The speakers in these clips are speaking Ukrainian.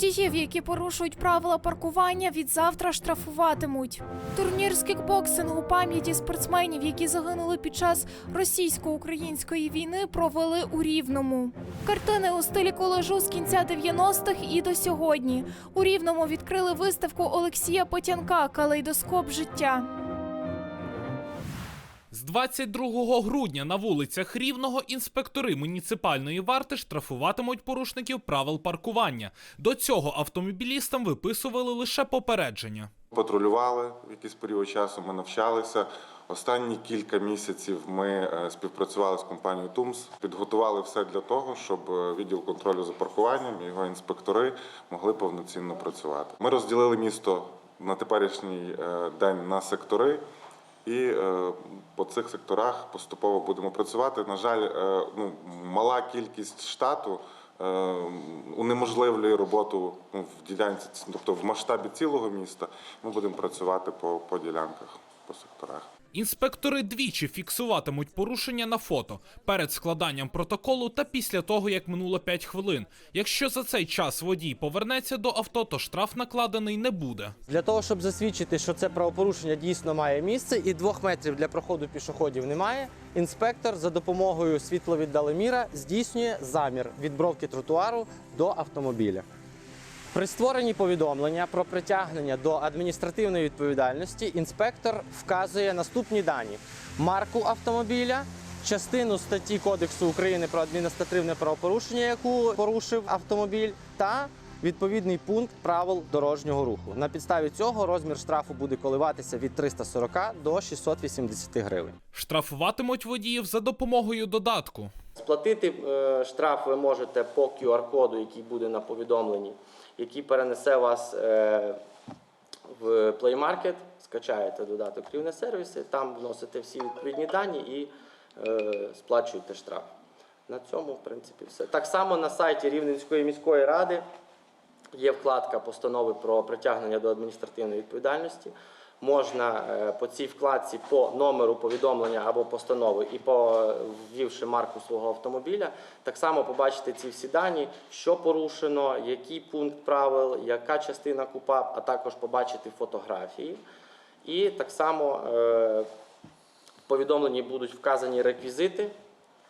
Водіїв, які порушують правила паркування, від завтра штрафуватимуть. Турнір з кікбоксингу пам'яті спортсменів, які загинули під час російсько-української війни, провели у Рівному. Картини у стилі колажу з кінця 90-х і до сьогодні. У Рівному відкрили виставку Олексія Потянка Калейдоскоп життя. З 22 грудня на вулицях Рівного інспектори муніципальної варти штрафуватимуть порушників правил паркування. До цього автомобілістам виписували лише попередження. Патрулювали в якийсь період часу, ми навчалися. Останні кілька місяців ми е, співпрацювали з компанією ТУМС, підготували все для того, щоб е, відділ контролю за паркуванням і його інспектори могли повноцінно працювати. Ми розділили місто на теперішній е, день на сектори. І е, по цих секторах поступово будемо працювати. На жаль, е, ну, мала кількість штату е, унеможливлює роботу ну, в ділянці, тобто в масштабі цілого міста. Ми будемо працювати по, по ділянках, по секторах. Інспектори двічі фіксуватимуть порушення на фото перед складанням протоколу та після того, як минуло 5 хвилин. Якщо за цей час водій повернеться до авто, то штраф накладений не буде. Для того, щоб засвідчити, що це правопорушення дійсно має місце, і двох метрів для проходу пішоходів немає. Інспектор за допомогою світловіддалеміра здійснює замір від бровки тротуару до автомобіля. При створенні повідомлення про притягнення до адміністративної відповідальності інспектор вказує наступні дані: марку автомобіля, частину статті Кодексу України про адміністративне правопорушення, яку порушив автомобіль, та відповідний пункт правил дорожнього руху. На підставі цього розмір штрафу буде коливатися від 340 до 680 гривень. Штрафуватимуть водіїв за допомогою додатку. Сплатити е, штраф ви можете по QR-коду, який буде на повідомленні, який перенесе вас е, в Play Market, скачаєте додаток рівне сервіси, там вносите всі відповідні дані і е, сплачуєте штраф. На цьому, в принципі, все. Так само на сайті Рівненської міської ради є вкладка постанови про притягнення до адміністративної відповідальності. Можна е, по цій вкладці по номеру повідомлення або постанови і по ввівши марку свого автомобіля, так само побачити ці всі дані, що порушено, який пункт правил, яка частина КУПАП, а також побачити фотографії. І так само е, в повідомленні будуть вказані реквізити.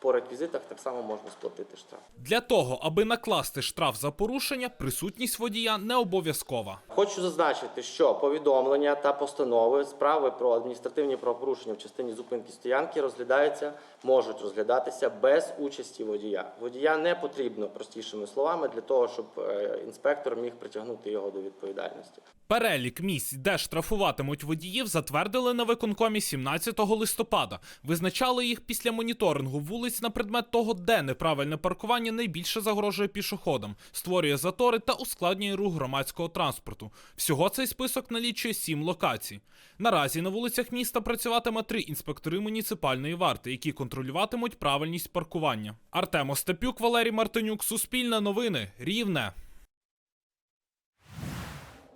По реквізитах так само можна сплатити штраф. Для того, аби накласти штраф за порушення, присутність водія не обов'язкова. Хочу зазначити, що повідомлення та постанови справи про адміністративні правопорушення в частині зупинки стоянки розглядаються, можуть розглядатися без участі водія. Водія не потрібно простішими словами для того, щоб е, інспектор міг притягнути його до відповідальності. Перелік місць, де штрафуватимуть водіїв, затвердили на виконкомі 17 листопада. Визначали їх після моніторингу вулиць на предмет того, де неправильне паркування найбільше загрожує пішоходам, створює затори та ускладнює рух громадського транспорту. Всього цей список налічує сім локацій. Наразі на вулицях міста працюватиме три інспектори муніципальної варти, які контролюватимуть правильність паркування. Артем Остапюк, Валерій Мартинюк, Суспільне новини, Рівне.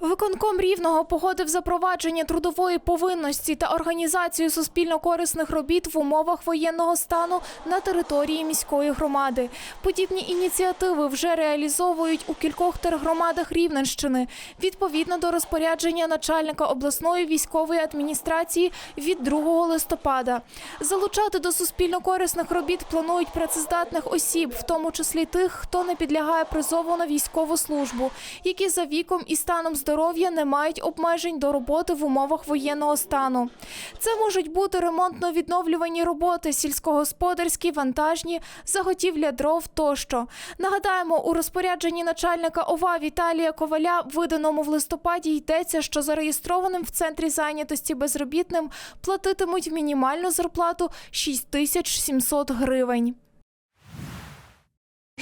Виконком Рівного погодив запровадження трудової повинності та організацію суспільно-корисних робіт в умовах воєнного стану на території міської громади. Подібні ініціативи вже реалізовують у кількох тергромадах Рівненщини відповідно до розпорядження начальника обласної військової адміністрації від 2 листопада. Залучати до суспільно-корисних робіт планують працездатних осіб, в тому числі тих, хто не підлягає призову на військову службу, які за віком і станом здоров'я не мають обмежень до роботи в умовах воєнного стану. Це можуть бути ремонтно-відновлювані роботи, сільськогосподарські, вантажні, заготівля дров тощо. Нагадаємо, у розпорядженні начальника ОВА Віталія Коваля, виданому в листопаді, йдеться, що зареєстрованим в центрі зайнятості безробітним платитимуть мінімальну зарплату 6700 гривень.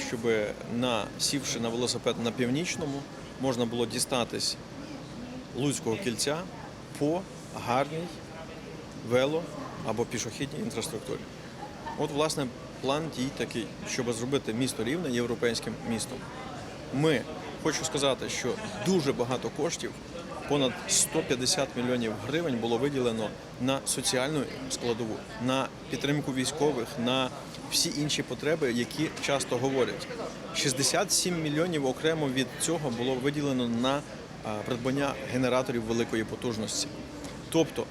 щоб сівши на велосипед на північному, можна було дістатись Луцького кільця по гарній вело або пішохідній інфраструктурі. От, власне, план дій такий, щоб зробити місто рівне європейським містом. Ми хочу сказати, що дуже багато коштів понад 150 мільйонів гривень було виділено на соціальну складову, на підтримку військових, на всі інші потреби, які часто говорять. 67 мільйонів окремо від цього було виділено на придбання генераторів великої потужності. Тобто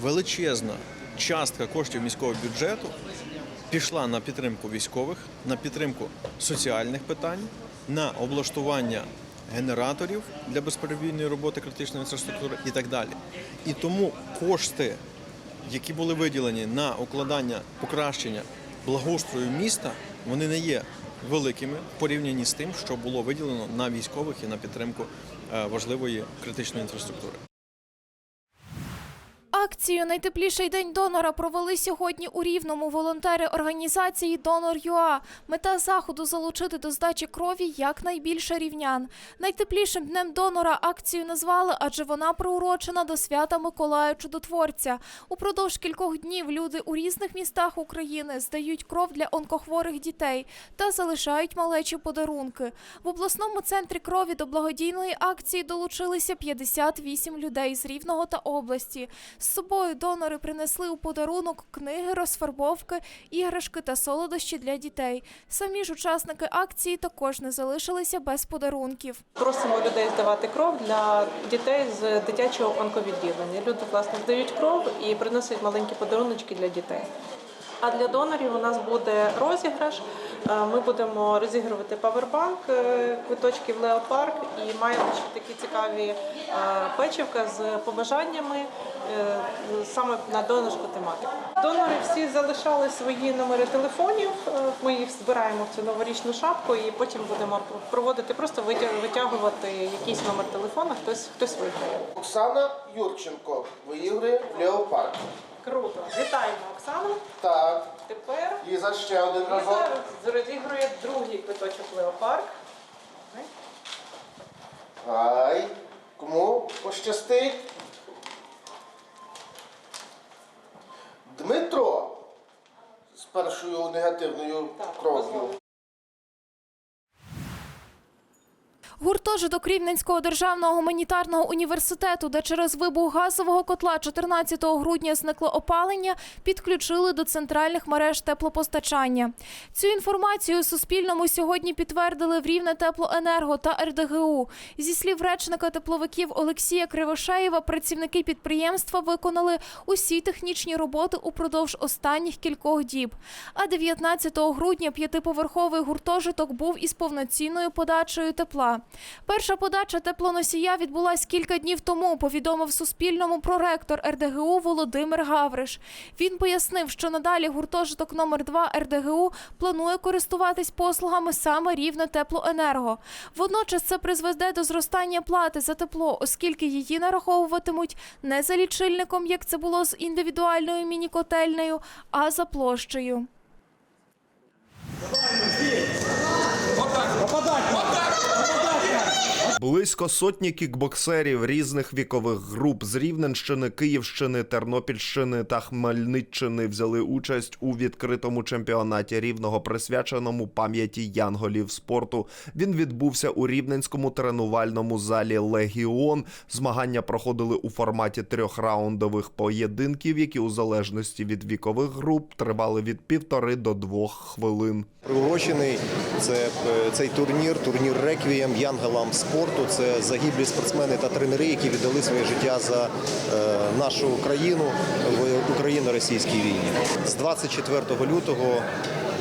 величезна частка коштів міського бюджету пішла на підтримку військових, на підтримку соціальних питань, на облаштування генераторів для безперебійної роботи критичної інфраструктури і так далі. І тому кошти, які були виділені на укладання покращення благоустрою міста, вони не є великими в порівнянні з тим, що було виділено на військових і на підтримку е, важливої критичної інфраструктури. Акцію Найтепліший день донора провели сьогодні у Рівному волонтери організації Донор ЮА. Мета заходу залучити до здачі крові якнайбільше рівнян. Найтеплішим днем донора акцію назвали, адже вона приурочена до свята Миколая Чудотворця. Упродовж кількох днів люди у різних містах України здають кров для онкохворих дітей та залишають малечі подарунки. В обласному центрі крові до благодійної акції долучилися 58 людей з Рівного та області. Собою донори принесли у подарунок книги, розфарбовки, іграшки та солодощі для дітей. Самі ж учасники акції також не залишилися без подарунків. Просимо людей здавати кров для дітей з дитячого онковідділення. Люди власне здають кров і приносять маленькі подаруночки для дітей. А для донорів у нас буде розіграш. Е, Ми будемо розігрувати павербанк, е, квиточки в Леопарк і маємо ще такі цікаві е, печивка з побажаннями саме на донорську тематику. Донори всі залишали свої номери телефонів. Ми їх збираємо в цю новорічну шапку і потім будемо проводити, просто витяг- витягувати якийсь номер телефона, хтось хтось виграє. Оксана Юрченко виіграє в Леопард. Круто. Вітаємо Оксану. Так, Тепер Ліза ще один разок. Ліза розігрує другий квиточок Леопарк. Ай, кому пощастить? Дмитро з першою негативною кров'ю. Гуртожиток Рівненського державного гуманітарного університету, де через вибух газового котла 14 грудня зникло опалення, підключили до центральних мереж теплопостачання. Цю інформацію Суспільному сьогодні підтвердили в Рівне теплоенерго та РДГУ. Зі слів речника тепловиків Олексія Кривошеєва, працівники підприємства виконали усі технічні роботи упродовж останніх кількох діб. А 19 грудня п'ятиповерховий гуртожиток був із повноцінною подачею тепла. Перша подача теплоносія відбулась кілька днів тому. Повідомив Суспільному проректор РДГУ Володимир Гавриш. Він пояснив, що надалі гуртожиток номер 2 РДГУ планує користуватись послугами саме рівне теплоенерго. Водночас це призведе до зростання плати за тепло, оскільки її нараховуватимуть не за лічильником, як це було з індивідуальною міні-котельнею, а за площею. Близько сотні кікбоксерів різних вікових груп з Рівненщини, Київщини, Тернопільщини та Хмельниччини взяли участь у відкритому чемпіонаті рівного, присвяченому пам'яті янголів спорту. Він відбувся у рівненському тренувальному залі Легіон. Змагання проходили у форматі трьохраундових поєдинків, які у залежності від вікових груп тривали від півтори до двох хвилин. Приурочений це е, цей турнір, турнір реквієм янголам спорту. Це загиблі спортсмени та тренери, які віддали своє життя за е, нашу країну в Україно-російській війні. З 24 лютого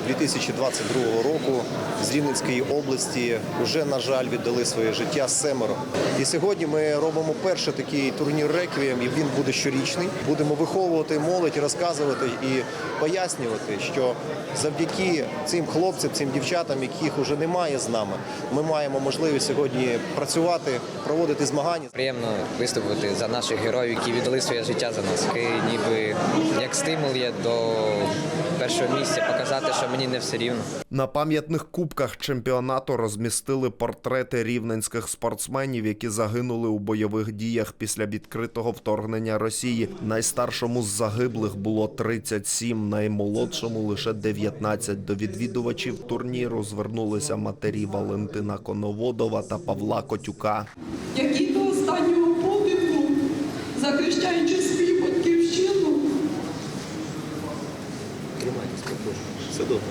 2022 року з Рівненської області вже, на жаль, віддали своє життя семеро. І сьогодні ми робимо перший такий турнір реквієм, і він буде щорічний. Будемо виховувати молодь, розказувати і пояснювати, що завдяки цим хлопцям, цим дівчатам, яких вже немає з нами, ми маємо можливість сьогодні працювати, проводити змагання. Приємно виступити за наших героїв, які віддали своє життя за нас. Такий ніби як стимул є до першого місця, показати, що мені не все рівно. На пам'ятних кубках чемпіонату розмістили портрети рівненських спортсменів, які загинули у бойових діях після відкритого вторгнення Росії. Найстаршому з загиблих було 37, наймолодшому лише 19. До відвідувачів турніру звернулися матері Валентина Коноводова та Павла Котюка. які до останнього подиху захищаючи Все добре.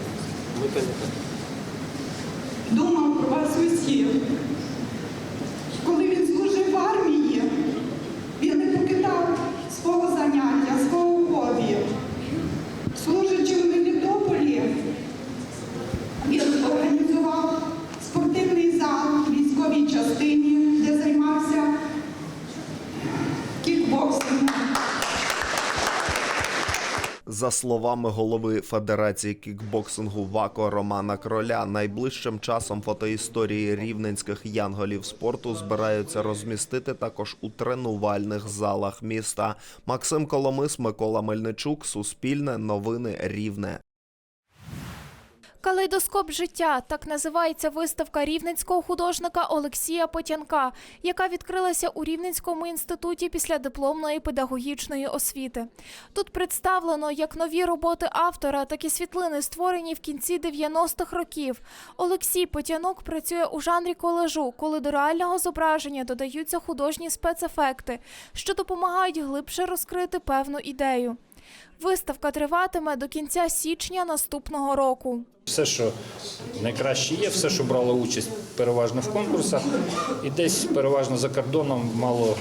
Ми пам'ятаємо. Думав про вас усіх. Коли він служив в армії, він не покидав свого заняття, свого хобі. Служачи в Мелітополі, він організував спортивний зал в військовій частині, де займався кікбоксингом. За словами голови Федерації кікбоксингу ВАКО Романа Кроля, найближчим часом фотоісторії рівненських янголів спорту збираються розмістити також у тренувальних залах міста. Максим Коломис, Микола Мельничук, Суспільне, Новини Рівне. Калейдоскоп життя так називається виставка рівненського художника Олексія Потянка, яка відкрилася у Рівненському інституті після дипломної педагогічної освіти. Тут представлено як нові роботи автора, так і світлини, створені в кінці 90-х років. Олексій Потянок працює у жанрі колажу, коли до реального зображення додаються художні спецефекти, що допомагають глибше розкрити певну ідею. Виставка триватиме до кінця січня наступного року. Все, що найкраще є, все, що брало участь переважно в конкурсах, і десь переважно за кордоном мало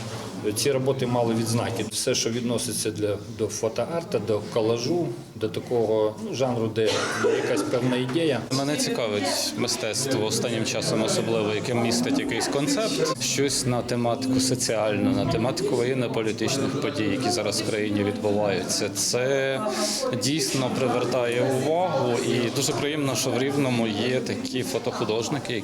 ці роботи мали відзнаки. Все, що відноситься для до фотоарта, до колажу, до такого ну, жанру, де якась певна ідея. Мене цікавить мистецтво останнім часом, особливо яке містить якийсь концепт, щось на тематику соціальну, на тематику воєнно-політичних подій, які зараз в країні відбуваються. Це дійсно привертає увагу, і дуже приємно, що в рівному є такі фотохудожники,